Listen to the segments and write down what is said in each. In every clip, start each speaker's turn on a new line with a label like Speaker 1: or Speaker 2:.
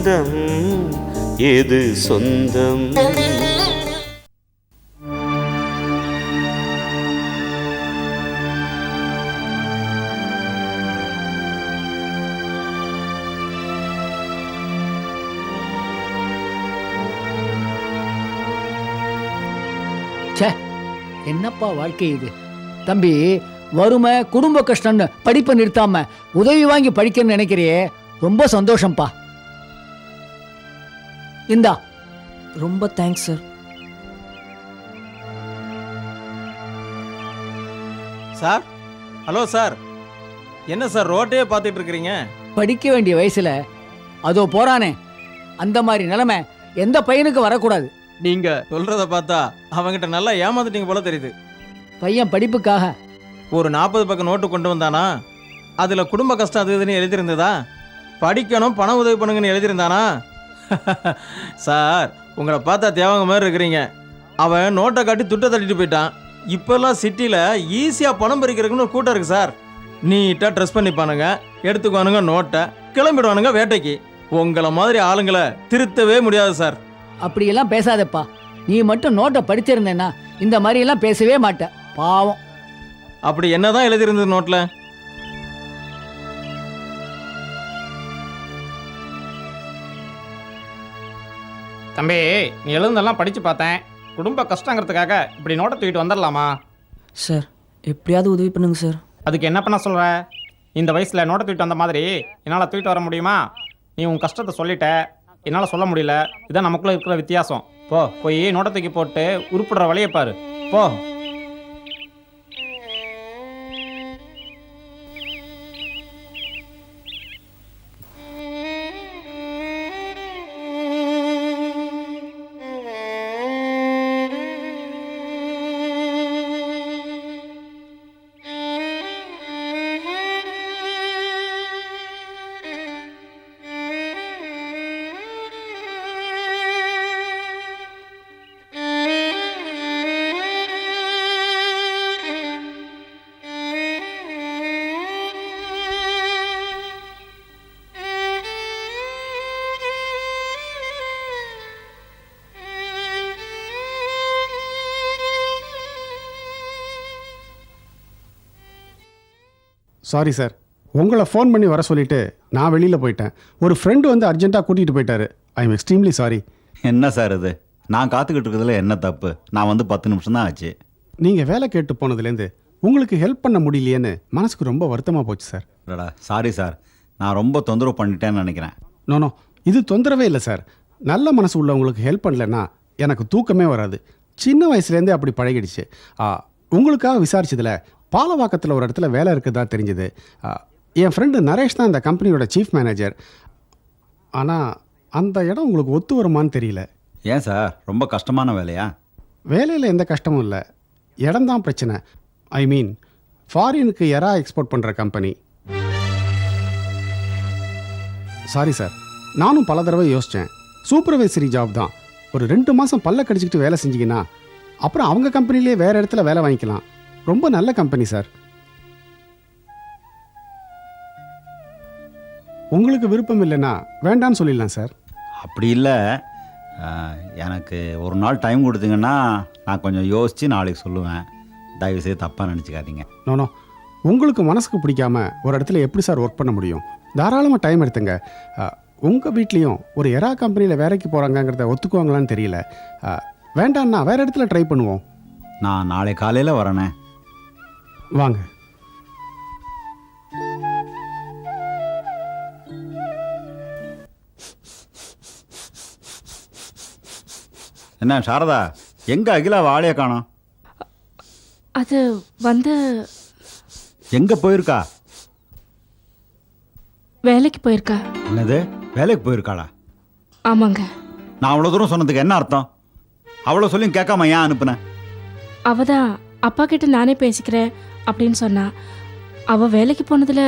Speaker 1: சொந்தம் எது சொந்தம்?
Speaker 2: ச்சே என்னப்பா வாழ்க்கை இது? தம்பி வறுமை குடும்ப கஷ்டம்னு படிப்பை நிறுத்தாம உதவி வாங்கி படிக்கணும்னு நினைக்கிறியே ரொம்ப சந்தோஷம்ப்பா. இந்தா.
Speaker 3: ரொம்ப thanks sir
Speaker 4: sir? Hello sir. என்ன சார் ரோட்டே பார்த்துட்டு இருக்கிறீங்க
Speaker 2: படிக்க வேண்டிய வயசுல அதோ போறானே. அந்த மாதிரி நிலைமை எந்த பையனுக்கு வரக்கூடாது.
Speaker 4: நீங்க சொல்றத பார்த்தா அவங்கிட்ட நல்லா ஏமாந்துட்டீங்க போல தெரியுது.
Speaker 2: பையன் படிப்புக்காக.
Speaker 4: ஒரு நாற்பது பக்கம் நோட்டு கொண்டு வந்தானா? அதுல குடும்ப கஷ்டம் அது இதுன்னு எழுதியிருந்ததா? படிக்கணும் பண உதவி பண்ணுங்கன்னு எழுதியிருந்தானா? சார் உங்களை பார்த்தா தேவங்க மாதிரி இருக்கிறீங்க. அவன் நோட்டை காட்டி துட்டை தள்ளிட்டு போயிட்டான். இப்போல்லாம் சிட்டியில் ஈஸியாக பணம் பறிக்கிறதுக்குன்னு ஒரு கூட்டம் இருக்கு சார். நீட்டாக ட்ரெஸ் பண்ணிப்பானுங்க எடுத்துக்குவானுங்க நோட்டை கிளம்பிடுவானுங்க வேட்டைக்கு. உங்களை மாதிரி ஆளுங்களை திருத்தவே முடியாது சார்.
Speaker 2: அப்படியெல்லாம் பேசாதப்பா. நீ மட்டும் நோட்டை படிச்சிருந்தேன்னா இந்த மாதிரி எல்லாம் பேசவே மாட்ட பாவம்.
Speaker 4: அப்படி என்னதான் எழுதியிருந்தது நோட்டில்
Speaker 5: தம்பி நீ எழுந்தெல்லாம் படித்து பார்த்தேன். குடும்ப கஷ்டங்கிறதுக்காக இப்படி நோட்டை தூக்கிட்டு வந்துடலாமா?
Speaker 3: சார் எப்படியாவது உதவி பண்ணுங்க சார்.
Speaker 5: அதுக்கு என்ன பண்ண சொல்கிற இந்த வயசில் நோட்டை தூக்கிட்டு வந்த மாதிரி என்னால் தூக்கிட்டு வர முடியுமா? நீ உன் கஷ்டத்தை சொல்லிட்ட என்னால் சொல்ல முடியல. இதான் நமக்குள்ளே இருக்கிற வித்தியாசம். போ போய் நோட்டை தூக்கி போட்டு உருப்படுற வழியை பாரு. போ.
Speaker 6: சாரி சார் உங்களை ஃபோன் பண்ணி வர சொல்லிட்டு நான் வெளியில் போயிட்டேன். ஒரு ஃப்ரெண்டு வந்து அர்ஜென்ட்டாக கூட்டிகிட்டு போயிட்டாரு. ஐ எம் எக்ஸ்ட்ரீம்லி சாரி
Speaker 7: என்ன சார் இது? நான் காத்துக்கிட்டு இருக்கிறதுல என்ன தப்பு? நான் வந்து பத்து நிமிஷம் தான் ஆச்சு.
Speaker 6: நீங்கள் வேலை கேட்டு போனதுலேருந்து உங்களுக்கு ஹெல்ப் பண்ண முடியலையேன்னு மனசுக்கு ரொம்ப வருத்தமாக போச்சு சார்
Speaker 7: அடடா சாரி சார் நான் ரொம்ப தொந்தரவு பண்ணிட்டேன்னு நினைக்கிறேன்.
Speaker 6: நோ நோ இது தொந்தரவே இல்லை சார் நல்ல மனசு உள்ளவங்களுக்கு ஹெல்ப் பண்ணலன்னா எனக்கு தூக்கமே வராது. சின்ன வயசுலேருந்தே அப்படி பழகிடுச்சு. ஆ, உங்களுக்காக விசாரிச்சதுல பாலவாக்கத்தில் ஒரு இடத்துல வேலை இருக்குதா தெரிஞ்சது. என் ஃப்ரெண்டு நரேஷ் தான் இந்த கம்பெனியோட சீஃப் மேனேஜர் ஆனால் அந்த இடம் உங்களுக்கு ஒத்து வருமான்னு தெரியல.
Speaker 7: ஏன் சார் ரொம்ப கஷ்டமான வேலையா?
Speaker 6: வேலையில் எந்த கஷ்டமும் இல்லை. இடம்தான் பிரச்சனை. ஐ மீன் ஃபாரினுக்கு எறா எக்ஸ்போர்ட் பண்ணுற கம்பெனி சாரி சார் நானும் பல தடவை யோசித்தேன் சூப்பர்வைசரி ஜாப் தான். ஒரு ரெண்டு மாதம் பல்ல கடிச்சிக்கிட்டு வேலை செஞ்சீங்கன்னா அப்புறம் அவங்க கம்பெனிலே வேறு இடத்துல வேலை வாங்கிக்கலாம். ரொம்ப நல்ல கம்பெனி சார் உங்களுக்கு விருப்பம் இல்லைன்னா வேண்டான்னு சொல்லிடலாம் சார்
Speaker 7: அப்படி இல்லை. எனக்கு ஒரு நாள் டைம் கொடுத்தீங்கன்னா நான் கொஞ்சம் யோசித்து நாளைக்கு சொல்லுவேன். தயவு செய்து தப்பாக நினச்சிக்காதீங்க
Speaker 6: நோனோ உங்களுக்கு மனசுக்கு பிடிக்காம ஒரு இடத்துல எப்படி சார் ஒர்க் பண்ண முடியும்? தாராளமாக டைம் எடுத்துங்க. உங்கள் வீட்லேயும் ஒரு எரா கம்பெனியில் வேலைக்கு போகிறாங்கங்கிறத ஒத்துக்குவாங்களான்னு தெரியல. அ, வேண்டாம்னா வேறு இடத்துல ட்ரை பண்ணுவோம்.
Speaker 7: நான் நாளை காலையில் வரேனே.
Speaker 6: வாங்க.
Speaker 7: என்ன சாரதா எங்கே அகிலா வாழையை காணோம்?
Speaker 8: அது வந்து
Speaker 7: எங்கே போயிருக்கா?
Speaker 8: வேலைக்கு போயிருக்கா.
Speaker 7: என்னது வேலைக்கு போயிருக்காளா?
Speaker 8: ஆமாங்க.
Speaker 7: நான் அவ்வளோ தூரம் சொன்னதுக்கு என்ன அர்த்தம்? அவ்வளோ சொல்லியும் கேட்காம ஏன் அனுப்புனேன்
Speaker 8: அவ தான் அப்பா கிட்ட நானே பேசிக்கிறேன். அப்படின்னு சொன்னா அவ வேலைக்கு போனதுல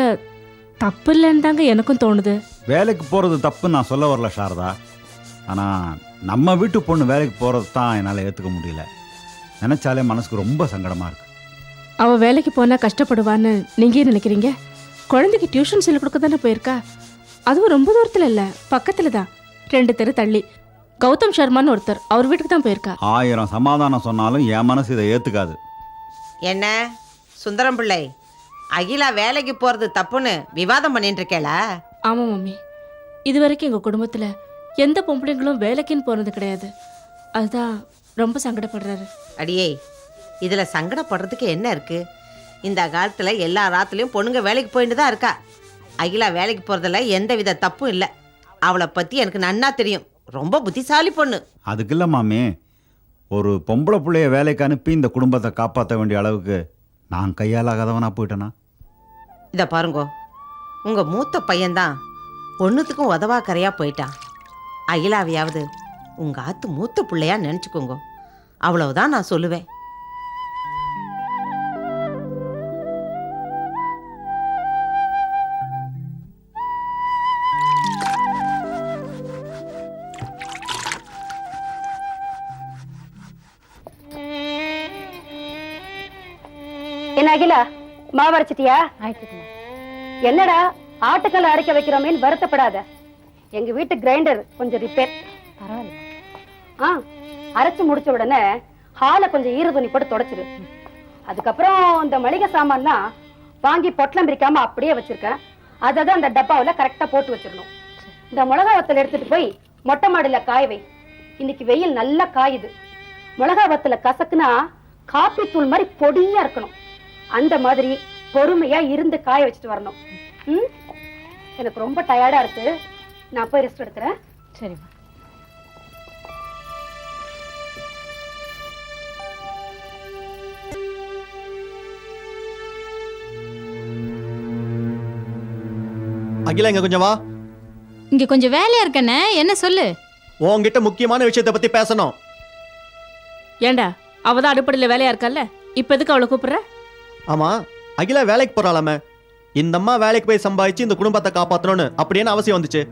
Speaker 8: தப்பு இல்லைன்னு தாங்க எனக்கும் தோணுது.
Speaker 7: வேலைக்கு போகிறது தப்புன்னு நான் சொல்ல வரல சாரதா. ஆனால் நம்ம வீட்டு பொண்ணு வேலைக்கு போகிறது தான் என்னால் ஏற்றுக்க முடியல. நினச்சாலே மனசுக்கு ரொம்ப சங்கடமாக இருக்கு.
Speaker 8: அவ வேலைக்கு போனா கஷ்டப்படுவான்னு நீங்க ஏன் நினைக்கிறீங்க? குழந்தைக்கு டியூஷன் சொல்லிக் கொடுக்க தானே போயிருக்கா? அதுவும் ரொம்ப தூரத்துல இல்ல பக்கத்துல தான்.
Speaker 9: ரெண்டு தெரு தள்ளி. கௌதம் சர்மான்னு ஒருத்தர் அவர் வீட்டுக்கு தான் போயிருக்கா.
Speaker 7: ஆயிரம் சமாதானம் சொன்னாலும் என் மனசு இதை ஏற்றுக்காது
Speaker 10: என்ன? சுந்தரம் பிள்ளை அகிலா வேலைக்கு போறது தப்புன்னு விவாதம் பண்ணிட்டு இருக்கேல
Speaker 9: ஆமாம் மம்மி. இது வரைக்கும் எங்கள் குடும்பத்தில் எந்த பொம்பளைங்களும் வேலைக்குன்னு போனது கிடையாது. அதுதான் ரொம்ப சங்கடப்படுறாரு.
Speaker 10: அடியே இதுல சங்கடப்படுறதுக்கு என்ன இருக்கு? இந்த காலத்துல எல்லா ராத்துலயும் பொண்ணுங்க வேலைக்கு போயிட்டு தான் இருக்கா? அகிலா வேலைக்கு போறதுல எந்த வித தப்பும் இல்லை. அவளை பத்தி எனக்கு நன்னா தெரியும். ரொம்ப புத்திசாலி பொண்ணு.
Speaker 7: அதுக்கு இல்லை மாமி. ஒரு பொம்பளை பிள்ளைய வேலைக்கு அனுப்பி இந்த குடும்பத்தை காப்பாற்ற வேண்டிய அளவுக்கு நான் கையாலாகாதவனா போயிட்டேனா?
Speaker 10: இதை பாருங்கோ உங்கள் மூத்த பையன்தான் ஒன்றுத்துக்கும் உதவா கரையாக போயிட்டான் அகிலாவையாவது உங்க ஆத்து மூத்த பிள்ளையா நினச்சிக்கோங்க. அவ்வளவுதான் நான் சொல்லுவேன்.
Speaker 11: மாவு அரைச்சிட்டியா? என்னடா ஆட்டுக்கல்ல அரைக்க வைக்கிறோமேன்னு வருத்தப்படாத. எங்க வீட்டு கிரைண்டர் கொஞ்சம் ரிப்பேர் பரவாயில்ல. ஆ அரைச்சு முடிச்ச உடனே ஹாலை கொஞ்சம் ஈர துணி போட்டு தொடச்சிரு. அதுக்கப்புறம் இந்த மளிகை சாமான்லாம் வாங்கி பொட்டலம் பிரிக்காம அப்படியே வச்சிருக்கேன். அதை தான் அந்த டப்பாவில் கரெக்டா போட்டு வச்சிடணும். இந்த மிளகா வத்தல் எடுத்துட்டு போய் மொட்டை மாடியில காய வை. இன்னைக்கு வெயில் நல்லா காயுது. மிளகா வத்தல கசக்குனா காப்பி தூள் மாதிரி பொடியா இருக்கணும். அந்த மாதிரி பொறுமையா இருந்து காய வச்சுட்டு வரணும். ம்? எனக்கு ரொம்ப டயர்டா இருக்கு. நான் போய் ரெஸ்ட் எடுக்கிறேன். சரிம்மா.
Speaker 12: அகிலா இங்க கொஞ்சம் வா.
Speaker 9: இங்கே கொஞ்சம் வேலையாக இருக்கண்ணே. என்ன சொல்லு?
Speaker 12: உன்கிட்ட முக்கியமான விஷயத்தை பத்தி பேசணும்.
Speaker 9: ஏண்டா? அவ தான் அடுப்படையில் வேலையாக இருக்கல்ல? இப்போ எதுக்கு அவளை கூப்பிடுற?
Speaker 12: ஆமா அகிலா வேலைக்கு போறாளாமே. இந்த அம்மா வேலைக்கு போய் சம்பாதிச்சு இந்த குடும்பத்தை காப்பாத்தணும்னு அப்படின்னு அவசியம் வந்துச்சு.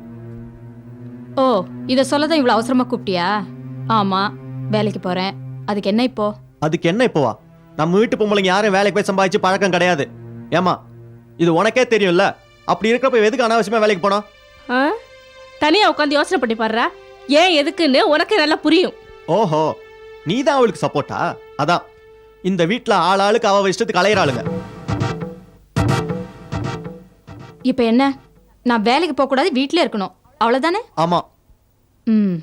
Speaker 9: ஓ இதை சொல்ல தான் இவ்வளோ அவசரமாக கூப்பிட்டியா? ஆமாம் வேலைக்கு போகிறேன் அதுக்கு என்ன இப்போ?
Speaker 12: அதுக்கு என்ன இப்போவா? நம்ம வீட்டு பொம்பளைங்க யாரும் வேலைக்கு போய் சம்பாதிச்சு பழக்கம் கிடையாது. ஏமா இது உனக்கே தெரியும்ல? அப்படி இருக்கிறப்ப எதுக்கு அனாவசியமா வேலைக்கு போனோம்
Speaker 9: ஆ? தனியாக உட்காந்து யோசனை பண்ணி பாடுறா? ஏன் எதுக்குன்னு உனக்கு நல்லா புரியும்.
Speaker 12: ஓஹோ நீ தான் அவளுக்கு சப்போர்ட்டா அதான். இந்த வீட்ல ஆள் ஆளுக்கு அவ இஷ்டத்துக்கு அலையிறாளுங்க.
Speaker 9: இப்போ என்ன? நான் வேலைக்கு போகக்கூடாது வீட்டிலே இருக்கணும். அவ்வளோதானே
Speaker 12: ஆமா.
Speaker 9: ம்.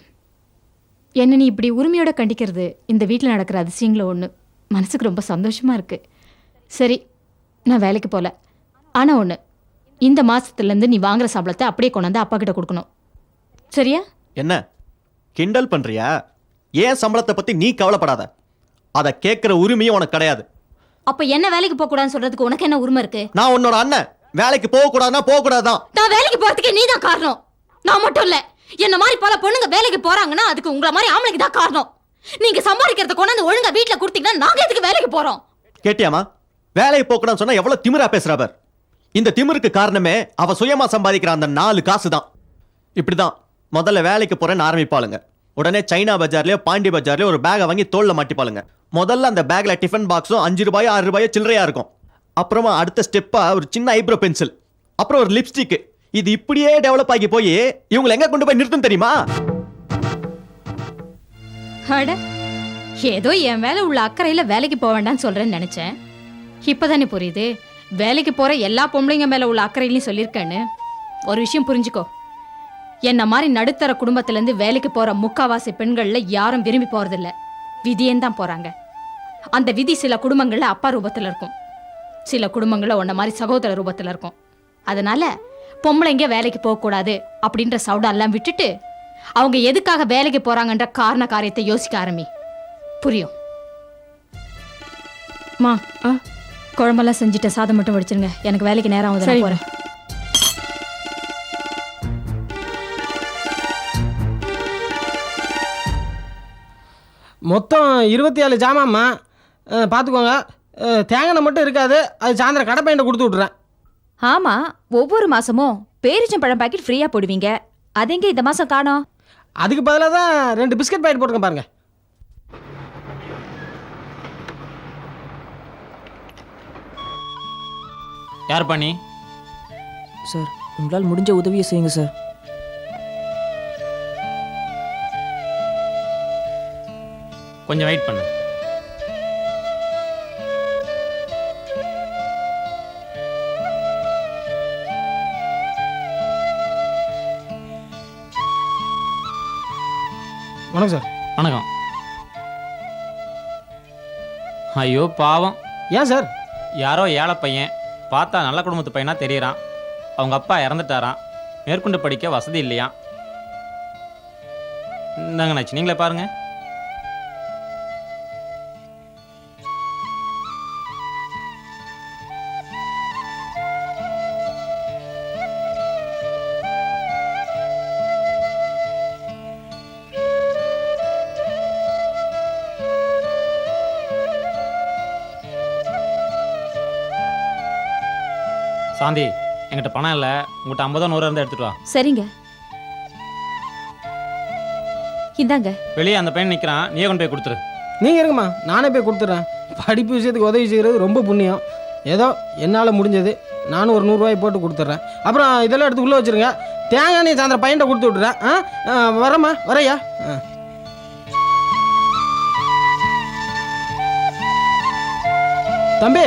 Speaker 9: என்ன நீ இப்படி உரிமையோட கண்டிக்கிறது? இந்த வீட்டில் நடக்கிற அதிசயங்கள ஒன்று மனசுக்கு ரொம்ப சந்தோஷமா இருக்கு. சரி நான் வேலைக்கு போகல ஆனால் ஒன்று இந்த மாசத்துலேருந்து நீ வாங்குற சம்பளத்தை அப்படியே கொண்டாந்து அப்பா கிட்ட கொடுக்கணும். சரியா?
Speaker 12: என்ன? கிண்டல் பண்றியா? ஏன் சம்பளத்தை பத்தி நீ கவலைப்படாத. அதை கேட்கிற உரிமையும் உனக்கு கிடையாது.
Speaker 9: அப்போ என்ன வேலைக்கு போகக்கூடாதுன்னு சொல்றதுக்கு உனக்கு என்ன உரிமை இருக்கு?
Speaker 12: நான் உன்னோட அண்ணன். வேலைக்கு போக கூடாதுன்னா போக
Speaker 9: நான் வேலைக்கு போறதுக்கே நீ தான் காரணம். நான் மட்டும் இல்ல என்ன மாதிரி பல பொண்ணுங்க வேலைக்கு போறாங்கன்னா அதுக்கு உங்களை மாதிரி ஆம்பளைக்கு தான் காரணம். நீங்க சம்பாதிக்கிறத கொண்டாந்து ஒழுங்கா வீட்ல கொடுத்தீங்கன்னா நாங்க எதுக்கு வேலைக்கு போறோம்?
Speaker 12: கேட்டியாமா வேலைக்கு போக கூடாதுன்னு சொன்னா எவ்வளவு திமிரா பேசுறா பார். இந்த திமிருக்கு காரணமே அவ சுயமா சம்பாதிக்கிற அந்த நாலு காசு தான் இப்படிதான் முதல்ல வேலைக்கு போறேன்னு ஆரம்பிப்பாளுங்க. உடனே சைனா பஜார்லயோ பாண்டி பஜார்லயோ ஒரு பேகை வாங்கி தோல்ல மாட்டிப்பாளுங்க. முதல்ல அந்த பேக்ல டிஃபன் பாக்ஸும் அஞ்சு ரூபாயோ ஆறு ரூபாயோ சில்லறையா இருக்கும். அப்புறமா அடுத்த ஸ்டெப்பா ஒரு சின்ன ஐப்ரோ பென்சில் அப்புறம் ஒரு லிப்ஸ்டிக் இது இப்படியே டெவலப் ஆகி போய் இவங்களை எங்க கொண்டு போய் நிறுத்தும் தெரியுமா?
Speaker 9: அட ஏதோ என் மேல உள்ள அக்கறையில வேலைக்கு போக வேண்டாம்னு சொல்றேன்னு நினைச்சேன். இப்பதானே புரியுது? வேலைக்கு போற எல்லா பொம்பளைங்க மேல உள்ள அக்கறையிலையும் சொல்லியிருக்கேன்னு. ஒரு விஷயம் புரிஞ்சுக்கோ. என்ன மாதிரி நடுத்தர குடும்பத்துல இருந்து வேலைக்கு போற முக்காவாசி பெண்கள்ல யாரும் விரும்பி போறதில்ல. விதியேன் தான் போறாங்க. அந்த விதி சில குடும்பங்கள்ல அப்பா ரூபத்துல இருக்கும். சில குடும்பங்கள்ல உன்ன மாதிரி சகோதர ரூபத்துல இருக்கும். அதனால பொம்பளைங்க வேலைக்கு போகக்கூடாது அப்படின்ற சவுடாலாம் விட்டுட்டு அவங்க எதுக்காக வேலைக்கு போறாங்கன்ற காரண காரியத்தை யோசிக்க ஆரம்பி. புரியும்? மா குழம்பெல்லாம் செஞ்சுட்டு சாதம் மட்டும் வடிச்சிருங்க. எனக்கு வேலைக்கு நேரம் ஆகுது நான்
Speaker 3: மொத்தம் இருபத்தி ஏழு ஜாமாம்மா. பார்த்துக்கோங்க தேங்காய் எண்ணெய் மட்டும் இருக்காது. அது சாயந்தரம் கடை பையன்ட்ட கொடுத்து விட்றேன்
Speaker 13: ஆமா ஒவ்வொரு மாசமும் பேரிச்சம்பழம் பாக்கெட் ஃப்ரீயா போடுவீங்க. அதெங்க இந்த மாசம் காணோம்?
Speaker 3: அதுக்கு பதிலாக தான் ரெண்டு பிஸ்கட் பாக்கெட் போட்டுருக்கேன் பாருங்க.
Speaker 5: யார் பண்ணி
Speaker 14: சார் உங்களால் முடிஞ்ச உதவியை செய்யுங்க சார்.
Speaker 5: கொஞ்சம் வெயிட் பண்ணு.
Speaker 3: வணக்கம் சார்.
Speaker 5: வணக்கம். ஐயோ பாவம்.
Speaker 3: ஏன் சார்?
Speaker 5: யாரோ ஏழை பையன் பார்த்தா நல்ல குடும்பத்து பையனா தெரியறான். அவங்க அப்பா இறந்துட்டாராம். மேற்கொண்டு படிக்க வசதி இல்லையா இந்தாங்க நாச்சு நீங்களே பாருங்க. சாந்தி என்கிட்ட பணம் இல்லை. உங்கள்கிட்ட ஐம்பதோ நூறு இருந்தால் எடுத்துட்டு வா.
Speaker 13: சரிங்க. இந்தாங்க.
Speaker 5: வெளியே அந்த பையன் நிற்கிறான் நீயே கொண்டு போய் கொடுத்துரு.
Speaker 3: நீங்கள் இருங்கம்மா. நானே போய் கொடுத்துட்றேன் படிப்பு விஷயத்துக்கு உதவி செய்கிறது ரொம்ப புண்ணியம். ஏதோ என்னால் முடிஞ்சது நானும் ஒரு நூறுரூவாய் போட்டு கொடுத்துட்றேன் அப்புறம் இதெல்லாம் எடுத்து உள்ளே வச்சுருங்க. தேங்காய் நீ சாயந்தரம் பையன்ட்ட கொடுத்து விட்டுறேன். ஆ? ஆ, வரேம்மா. வரையா? ஆ. தம்பி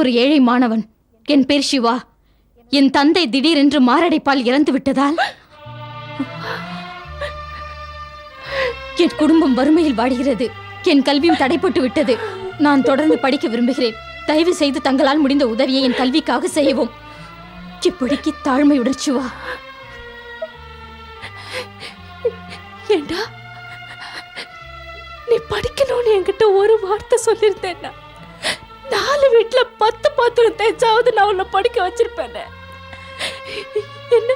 Speaker 3: ஒரு
Speaker 9: ஏழை மாணவன். என் பேர் சிவா. என் தந்தை திடீரென்று மாரடைப்பால் இறந்து விட்டதால் என் குடும்பம் வறுமையில் வாடுகிறது. என் கல்வியும் தடைப்பட்டு விட்டது. நான் தொடர்ந்து படிக்க விரும்புகிறேன். தயவு செய்து தங்களால் முடிந்த உதவியை என் கல்விக்காக செய்யவும். இப்படிக்கு தாழ்மையுடன் சிவா.
Speaker 8: ஏண்டா? நீ படிக்கணும்னு என்கிட்ட ஒரு வார்த்தை சொல்லியிருந்தேன்னா நாலு வீட்டில் பத்து பாத்திரம் தேய்ச்சாவது நான் உன்னை படிக்க வச்சிருப்பேன். என்ன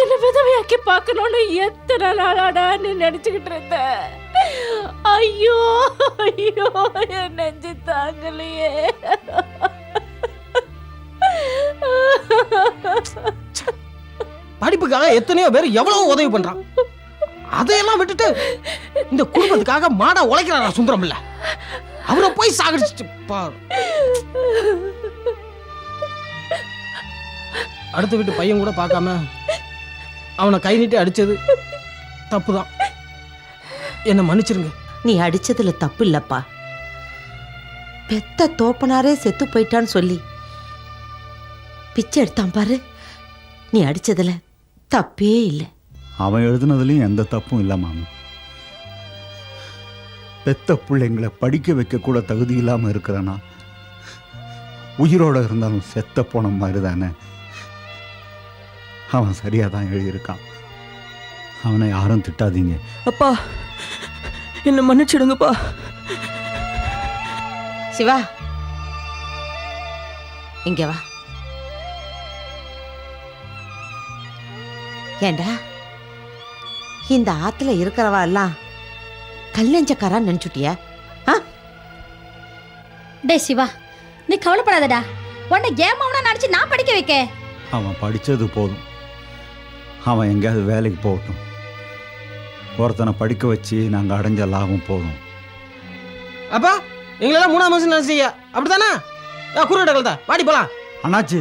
Speaker 8: என்ன விதவையாக்கி பார்க்கணும்னு எத்தனை நாளாடான்னு நினச்சிக்கிட்டு இருந்தேன். ஐயோ ஐயோ என் நெஞ்சு தாங்கலையே.
Speaker 3: படிப்புக்காக எத்தனையோ பேர் எவ்வளவு உதவி பண்றான். அதையெல்லாம் விட்டுட்டு இந்த குடும்பத்துக்காக மாடா உழைக்கிறாரா சுந்தரம் இல்லை அவரை போய் சாகடிச்சிட்டு பாரு. அடுத்த வீட்டு பையன் கூட பார்க்காம அவனை கை நீட்டி அடிச்சது தப்புதான். என்ன மன்னிச்சிருங்க.
Speaker 10: நீ அடிச்சதுல தப்பு இல்லப்பா. பெத்த தோப்பனாரே செத்து போயிட்டான்னு சொல்லி பிச்சை எடுத்தான் பாரு. நீ அடிச்சதுல தப்பே இல்லை.
Speaker 7: அவன் எழுதுனதுலேயும் எந்த தப்பும் இல்லை மாமு. பெத்த பிள்ளைங்களை படிக்க வைக்க கூட தகுதி இல்லாமல் இருக்கிறனா? உயிரோட இருந்தாலும் செத்த போன மாதிரி தானே அவன் சரியாக தான் எழுதியிருக்கான். அவனை யாரும் திட்டாதீங்க.
Speaker 14: அப்பா என்ன மன்னிச்சிடுங்கப்பா.
Speaker 10: சிவா இங்க வா. ஏண்டா இந்த ஆத்துல இருக்கிறவா எல்லாம் கல்லஞ்சக்காரான்னு நினைச்சுட்டியா?
Speaker 9: டே சிவா நீ கவலைப்படாதடா. உன்னை கேம் அவனா நடிச்சு நான் படிக்க வைக்க
Speaker 7: அவன் படித்தது போதும். அவன் எங்கேயாவது வேலைக்கு போகட்டும். ஒருத்தனை படிக்க வச்சு நாங்கள் அடைஞ்ச லாபம் போதும்.
Speaker 3: அப்பா எங்களெல்லாம் மூணாம் மாசம் நினைச்சீங்க. அப்படித்தானே? குருவிட்ட கலத்தா வாடி போலாம்.
Speaker 7: அண்ணாச்சி.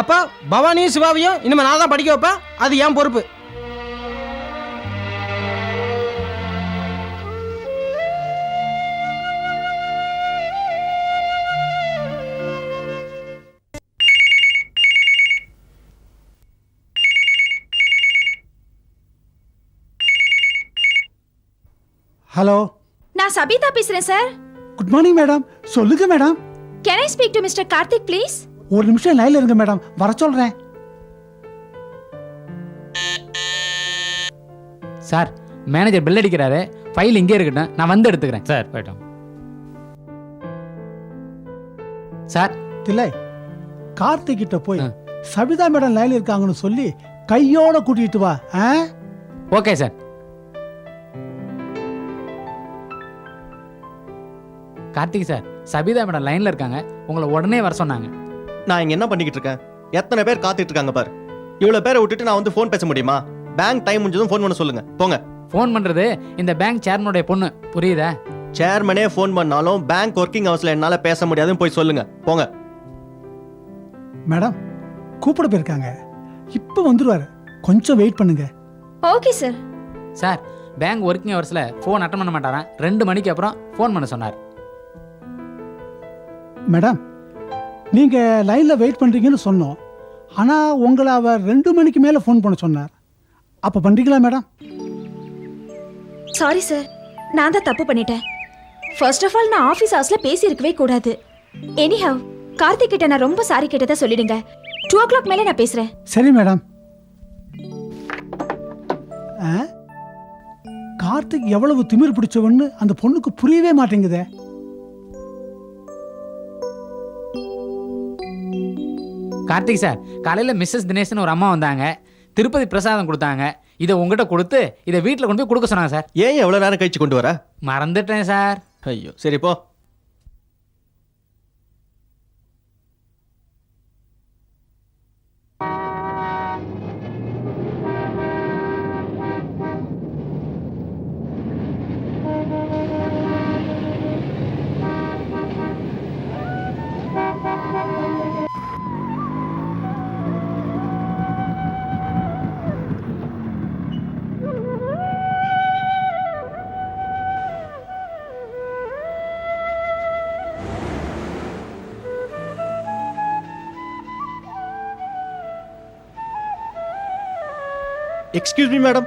Speaker 3: அப்பா பவானியும் சிவாவையும் இனிமே நான் தான் படிக்க வைப்பேன். அது என் பொறுப்பு.
Speaker 15: ஹலோ
Speaker 13: நான் சபிதா பேசுறேன் சார்
Speaker 15: குட் மார்னிங் மேடம் சொல்லுங்க madam
Speaker 13: can I speak to mister Karthik please
Speaker 15: ஒரு நிமிஷம் லைன்ல இருங்க மேடம் வர சொல்றேன்.
Speaker 4: சார் மேனேஜர் பில் அடிக்கிறாரு. ஃபைல் இங்கே இருக்கட்டும். நான் வந்து எடுத்துக்கிறேன். சார் போயிட்டோம் சார்
Speaker 15: தில்லை கார்த்திக் கிட்ட போய் சபிதா மேடம் லைன்ல இருக்காங்கன்னு சொல்லி கையோட கூட்டிட்டு வா ஆ?
Speaker 4: Okay sir Karthik sir Sabitha madam லைனில் இருக்காங்க. உங்களை உடனே வர சொன்னாங்க.
Speaker 12: நான் இங்க என்ன பண்ணிக்கிட்டு இருக்கேன்? எத்தனை பேர் காத்துட்டு இருக்காங்க பாரு. இவ்வளவு பேரை விட்டுட்டு நான் வந்து ஃபோன் பேச முடியுமா? பேங்க் டைம் முடிஞ்சதும் ஃபோன் பண்ண சொல்லுங்க. போங்க.
Speaker 4: ஃபோன் பண்ணுறது இந்த பேங்க் சேர்மனுடைய பொண்ணு. புரியுதா?
Speaker 12: சேர்மனே ஃபோன் பண்ணாலும் பேங்க் ஒர்க்கிங் ஹவர்ஸ்ல என்னால பேச முடியாதுன்னு போய் சொல்லுங்க. போங்க.
Speaker 15: மேடம் கூப்பிட போயிருக்காங்க. இப்போ வந்துருவாரு. கொஞ்சம் வெயிட் பண்ணுங்க.
Speaker 13: Okay sir
Speaker 4: sir bank working ஹவர்ஸில் ஃபோன் அட்டன் பண்ண மாட்டாராம். ரெண்டு மணிக்கு அப்புறம் ஃபோன் பண்ண சொன்னார்.
Speaker 15: மேடம் நீங்க லைன்ல வெயிட் பண்றீங்கன்னு சொன்னோம். ஆனா உங்களை அவர் ரெண்டு மணிக்கு மேல ஃபோன் பண்ண சொன்னார். அப்ப பண்றீங்களா மேடம்?
Speaker 13: சாரி சார் நான் தான் தப்பு பண்ணிட்டேன். ஃபர்ஸ்ட் ஆஃப் ஆல் நான் ஆஃபீஸ் ஹவர்ஸ்ல பேசியிருக்கவே கூடாது. எனிஹவ் கார்த்திக் கிட்ட நான் ரொம்ப சாரி கேட்டதா சொல்லிடுங்க. டூ ஓ கிளாக் மேலே நான் பேசுறேன்.
Speaker 15: சரி மேடம்? கார்த்திக் எவ்வளவு திமிர் பிடிச்சவன்னு அந்த பொண்ணுக்கு புரியவே மாட்டேங்குதே.
Speaker 4: கார்த்திக் சார் காலையில் மிஸ்ஸஸ் தினேஷ்னு ஒரு அம்மா வந்தாங்க. திருப்பதி பிரசாதம் கொடுத்தாங்க. இதை உங்ககிட்ட கொடுத்து இதை வீட்டில் கொண்டு போய் கொடுக்க சொன்னாங்க சார்.
Speaker 12: ஏன் எவ்வளவு நேரம் கழிச்சு கொண்டு வர?
Speaker 4: மறந்துட்டேன் சார்.
Speaker 12: ஐயோ சரி போ. Excuse me madam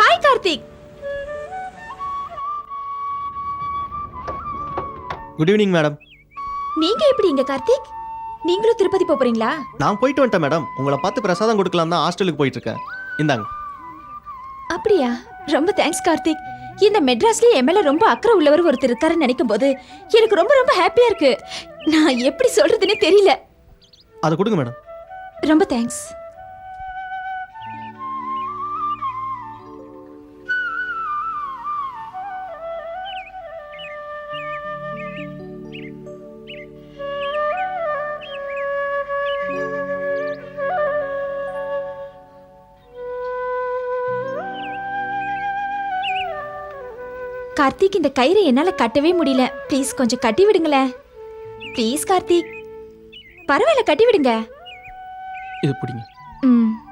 Speaker 13: hi Karthik
Speaker 12: good evening madam
Speaker 13: நீங்க எப்படி இங்க கார்த்திக் நீங்களும் திருப்பதி போப் போறீங்களா?
Speaker 12: நான் போயிட்டு வந்துட்டேன் மேடம் உங்களை பார்த்து பிரசாதம் கொடுக்கலாம் தான் ஹாஸ்டலுக்கு போயிட்டு இருக்கேன் இந்தாங்க.
Speaker 13: அப்படியா? ரொம்ப தேங்க்ஸ் கார்த்திக் இந்த மெட்ராஸ்லயே என் மேல ரொம்ப அக்கறை உள்ளவர் ஒருத்தர் இருக்காருன்னு நினைக்கும் போது எனக்கு ரொம்ப ரொம்ப ஹாப்பியா இருக்கு. நான் எப்படி சொல்றதுன்னே தெரியல.
Speaker 12: அதை கொடுங்க மேடம்
Speaker 13: ரொம்ப தேங்க்ஸ் கார்த்திக் இந்த கயிறை என்னால கட்டவே முடியல. ப்ளீஸ் கொஞ்சம் கட்டி விடுங்களேன். ப்ளீஸ் கார்த்திக். பரவாயில்ல கட்டி விடுங்க.
Speaker 12: இது பிடிங்க.
Speaker 13: ம்.